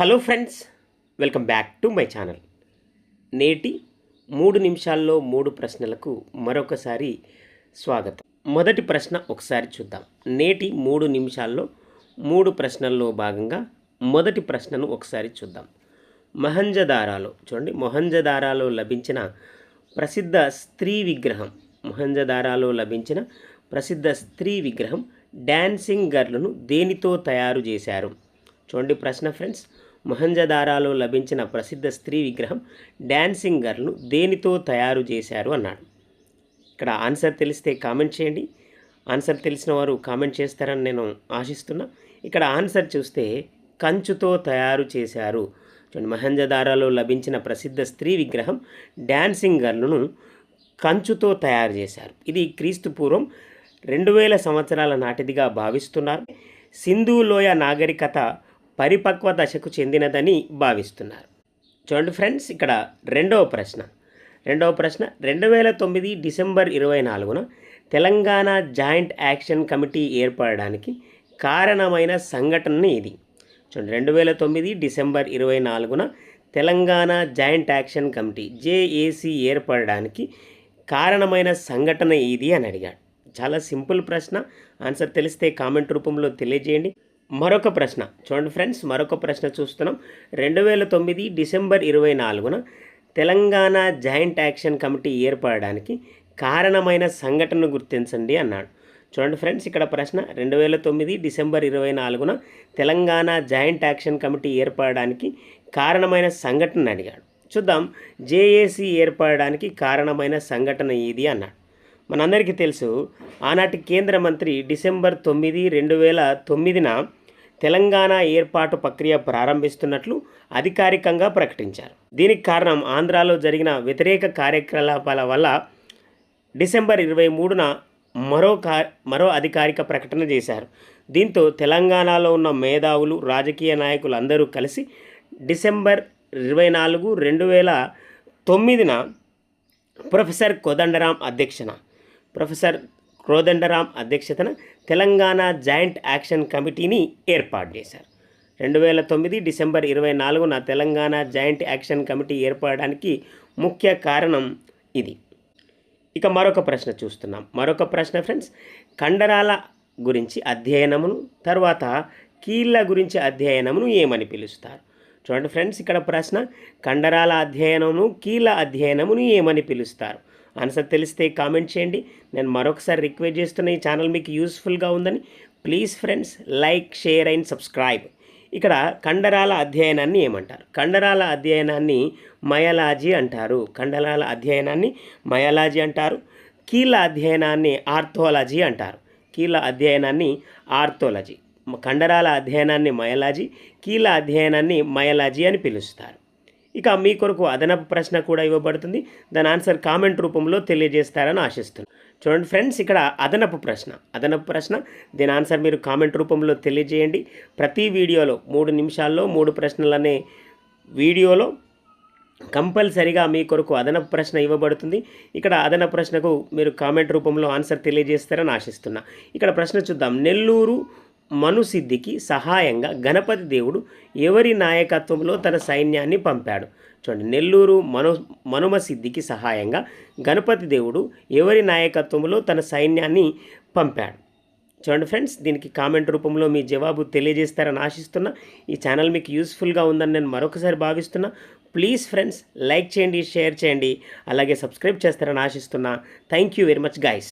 Hello friends welcome back to my channel. నేటి మూడు నిమిషాల్లో మూడు ప్రశ్నలకు మరొకసారి స్వాగతం. మొదటి ప్రశ్న ఒకసారి చూద్దాం. నేటి మూడు నిమిషాల్లో మూడు ప్రశ్నల్లో భాగంగా మొదటి ప్రశ్నను ఒకసారి చూద్దాం. మహంజదారాలో చూడండి మొహంజదారాలో లభించిన ప్రసిద్ధ స్త్రీ విగ్రహం మొహంజదారాలో లభించిన ప్రసిద్ధ స్త్రీ విగ్రహం డాన్సింగ్ గర్లను దేనితో తయారు చేశారు? చూడండి ప్రశ్న ఫ్రెండ్స్ మొహంజదారాలో లభించిన ప్రసిద్ధ స్త్రీ విగ్రహం డాన్సింగ్ గర్ల్ను దేనితో తయారు చేశారు అన్నాడు. ఇక్కడ ఆన్సర్ తెలిస్తే కామెంట్ చేయండి. ఆన్సర్ తెలిసిన వారు కామెంట్ చేస్తారని నేను ఆశిస్తున్నా. ఇక్కడ ఆన్సర్ చూస్తే కంచుతో తయారు చేశారు. చూడండి మహంజదారాలో లభించిన ప్రసిద్ధ స్త్రీ విగ్రహం డాన్సింగ్ గర్ల్ను కంచుతో తయారు చేశారు. ఇది క్రీస్తు పూర్వం రెండు వేల సంవత్సరాల నాటిదిగా భావిస్తున్నారు. సింధు లోయ నాగరికత పరిపక్వ దశకు చెందినదని భావిస్తున్నారు. చూడండి ఫ్రెండ్స్ ఇక్కడ రెండవ ప్రశ్న. రెండవ ప్రశ్న రెండు వేల తొమ్మిది డిసెంబర్ ఇరవై నాలుగున తెలంగాణ జాయింట్ యాక్షన్ కమిటీ ఏర్పడడానికి కారణమైన సంఘటన ఇది. చూడండి రెండు వేల తొమ్మిది డిసెంబర్ ఇరవై నాలుగున Telangana joint action committee JAC ఏర్పడడానికి కారణమైన సంఘటన ఇది అని అడిగాడు. చాలా సింపుల్ ప్రశ్న. ఆన్సర్ తెలిస్తే కామెంట్ రూపంలో తెలియజేయండి. మరొక ప్రశ్న. చూడండి ఫ్రెండ్స్ మరొక ప్రశ్న చూస్తున్నాం. రెండు వేల తొమ్మిది డిసెంబర్ ఇరవై నాలుగున తెలంగాణ జాయింట్ యాక్షన్ కమిటీ ఏర్పడడానికి కారణమైన సంఘటనను గుర్తించండి అన్నాడు. చూడండి ఫ్రెండ్స్ ఇక్కడ ప్రశ్న రెండు వేల తొమ్మిది డిసెంబర్ ఇరవై నాలుగున తెలంగాణ జాయింట్ యాక్షన్ కమిటీ ఏర్పడడానికి కారణమైన సంఘటన అడిగాడు. చూద్దాం జేఏసీ ఏర్పడడానికి కారణమైన సంఘటన ఇది అన్నాడు. మనందరికీ తెలుసు ఆనాటి కేంద్ర మంత్రి డిసెంబర్ తొమ్మిది రెండు వేల తొమ్మిదిన తెలంగాణ ఏర్పాటు ప్రక్రియ ప్రారంభిస్తున్నట్లు అధికారికంగా ప్రకటించారు. దీనికి కారణం ఆంధ్రాలో జరిగిన వ్యతిరేక కార్యకలాపాల వల్ల డిసెంబర్ ఇరవై మూడున మరో మరో అధికారిక ప్రకటన చేశారు. దీంతో తెలంగాణలో ఉన్న మేధావులు రాజకీయ నాయకులు అందరూ కలిసి డిసెంబర్ ఇరవై నాలుగు రెండు వేల తొమ్మిదిన ప్రొఫెసర్ కోదండరాం అధ్యక్షన ప్రొఫెసర్ కోదండరాం అధ్యక్షతన తెలంగాణ జాయింట్ యాక్షన్ కమిటీని ఏర్పాటు చేశారు. రెండు వేల తొమ్మిది డిసెంబర్ ఇరవై నాలుగున తెలంగాణ జాయింట్ యాక్షన్ కమిటీ ఏర్పడడానికి ముఖ్య కారణం ఇది. ఇక మరొక ప్రశ్న చూస్తున్నాం. మరొక ప్రశ్న ఫ్రెండ్స్ కండరాల గురించి అధ్యయనమును తర్వాత కీళ్ళ గురించి అధ్యయనమును ఏమని పిలుస్తారు? చూడండి ఫ్రెండ్స్ ఇక్కడ ప్రశ్న కండరాల అధ్యయనమును కీళ్ళ అధ్యయనమును ఏమని పిలుస్తారు? ఆన్సర్ తెలిస్తే కామెంట్ చేయండి. నేను మరొకసారి రిక్వెస్ట్ చేస్తున్న ఈ ఛానల్ మీకు యూస్ఫుల్గా ఉందని. Please friends like share and subscribe ఇక్కడ కండరాల అధ్యయనాన్ని ఏమంటారు? కండరాల అధ్యయనాన్ని మయలాజీ అంటారు. కండరాల అధ్యయనాన్ని మయలాజీ అంటారు. కీళ్ళ అధ్యయనాన్ని ఆర్థోలజీ అంటారు. కీళ్ళ అధ్యయనాన్ని ఆర్థోలజీ. కండరాల అధ్యయనాన్ని మయలాజీ కీళ్ళ అధ్యయనాన్ని మయలాజీ అని పిలుస్తారు. ఇక మీ కొరకు అదనపు ప్రశ్న కూడా ఇవ్వబడుతుంది. దాని ఆన్సర్ కామెంట్ రూపంలో తెలియజేస్తారని ఆశిస్తున్నాను. చూడండి ఫ్రెండ్స్ ఇక్కడ అదనపు ప్రశ్న అదనపు ప్రశ్న. దీని ఆన్సర్ మీరు కామెంట్ రూపంలో తెలియజేయండి. ప్రతి వీడియోలో మూడు నిమిషాల్లో మూడు ప్రశ్నలనే వీడియోలో కంపల్సరిగా మీ కొరకు అదనపు ప్రశ్న ఇవ్వబడుతుంది. ఇక్కడ అదనపు ప్రశ్నకు మీరు కామెంట్ రూపంలో ఆన్సర్ తెలియజేస్తారని ఆశిస్తున్నా. ఇక్కడ ప్రశ్న చూద్దాం. నెల్లూరు మనుసిద్ధికి సహాయంగా గణపతి దేవుడు ఎవరి నాయకత్వంలో తన సైన్యాన్ని పంపాడు. చూడండి నెల్లూరు మను మనుమసిద్ధికి సహాయంగా గణపతి దేవుడు ఎవరి నాయకత్వంలో తన సైన్యాన్ని పంపాడు. చూడండి ఫ్రెండ్స్ దీనికి కామెంట్ రూపంలో మీ జవాబు తెలియజేస్తారని ఆశిస్తున్నా. ఈ ఛానల్ మీకు యూస్ఫుల్గా ఉందని నేను మరొకసారి భావిస్తున్నా. ప్లీజ్ ఫ్రెండ్స్ లైక్ చేయండి షేర్ చేయండి అలాగే సబ్స్క్రైబ్ చేస్తారని ఆశిస్తున్నా. Thank you very much guys.